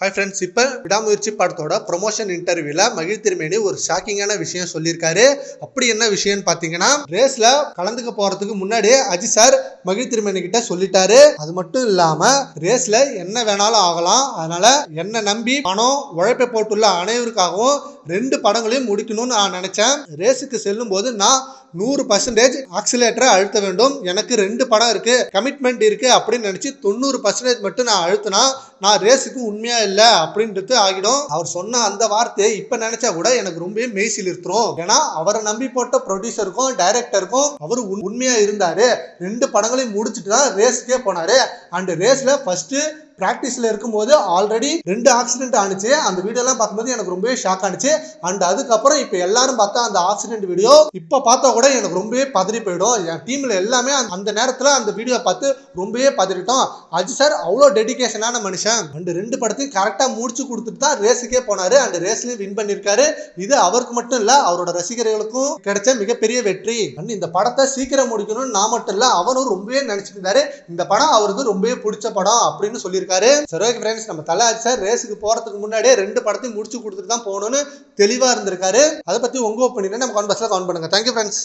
Hi friends இப்போ விடாமுயற்சி படத்தோட ப்ரொமோஷன் இன்டர்வியூல மகிழ் திருமேனி ஒரு ஷாக்கிங்கான விஷயம் சொல்லியிருக்காரு. அப்படி என்ன விஷயம்னு பார்த்தீங்கன்னா ரேஸ்ல கலந்துக்க போறதுக்கு முன்னாடியே அஜி சார் மகிழ் திருமேனி கிட்ட சொல்லிட்டாரு. அது மட்டும் இல்லாம ரேஸ்ல என்ன வேணாலும் ஆகலாம். அதனால என்ன நம்பி பணம் உழைப்பை போட்டுள்ள அனைவருக்காகவும் ரெண்டு படங்களையும் முடிக்கணும்னு நான் நினச்சேன். ரேஸுக்கு செல்லும் போது நான் நூறு பர்சன்டேஜ் ஆக்சிலேட்டரை அழுத்த வேண்டும். எனக்கு ரெண்டு படம் இருக்கு கமிட்மெண்ட் இருக்கு அப்படின்னு நினச்சி தொண்ணூறு பர்சன்டேஜ் மட்டும் நான் அழுத்தினா நான் ரேஸுக்கு உண்மையா இல்லை அப்படின்றது ஆகிடும். அவர் சொன்ன அந்த வார்த்தையை இப்போ நினைச்சா கூட எனக்கு ரொம்பவே மெய்சில் இருத்துரும். ஏன்னா அவரை நம்பி போட்ட ப்ரொடியூசருக்கும் டைரக்டருக்கும் அவர் உண்மையா இருந்தாரு. ரெண்டு படங்களையும் முடிச்சுட்டு தான் ரேஸ்க்கே போனாரு. அண்ட் ரேஸ்ல ஃபர்ஸ்ட் பிராக்டிஸ்ல இருக்கும்போது ஆல்ரெடி ரெண்டு ஆக்சிடென்ட் ஆனிச்சு. அந்த வீடியோலாம் பார்க்கும்போது எனக்கு ரொம்பவே ஷாக் ஆனிச்சு. அண்ட் அதுக்கப்புறம் இப்போ எல்லாரும் பார்த்தா அந்த ஆக்சிடென்ட் வீடியோ இப்போ பார்த்தா கூட எனக்கு ரொம்பவே பதறி போயிடும். என் டீம்ல எல்லாமே அந்த- நேரத்தில் அந்த வீடியோ பார்த்து ரொம்பவே பதறிட்டோம். அஜி சார் அவ்வளோ டெடிகேஷனான மனுஷன். அண்ட் ரெண்டு படத்தையும் கரெக்டாக முடிச்சு கொடுத்துட்டு தான் ரேஸுக்கே போனார். அண்ட் ரேஸ்லயும் வின் பண்ணியிருக்காரு இது அவருக்கு மட்டும் இல்லை அவரோட ரசிகர்களுக்கும் கிடைச்ச மிகப்பெரிய வெற்றி. அண்ட் இந்த படத்தை சீக்கிரம் முடிக்கணும்னு நான் மட்டும் இல்லை அவரும் ரொம்பவே நினச்சிட்டு இருந்தாரு. இந்த படம் அவருக்கு ரொம்பவே பிடிச்ச படம் அப்படின்னு சொல்லியிருக்காரு. சரி ஓகே ஃப்ரெண்ட்ஸ் நம்ம தலை சார் ரேஸுக்கு போறதுக்கு முன்னாடியே ரெண்டு படத்தையும் முடிச்சு கொடுத்துட்டு தான் போகணும்னு தெளிவா இருந்திருக்காரு. அதை பத்தி உங்க ஒப்பீனியனை நம்ம கான்பர்ஸ்ல கவுண்ட் பண்ணுங்க. Thank you friends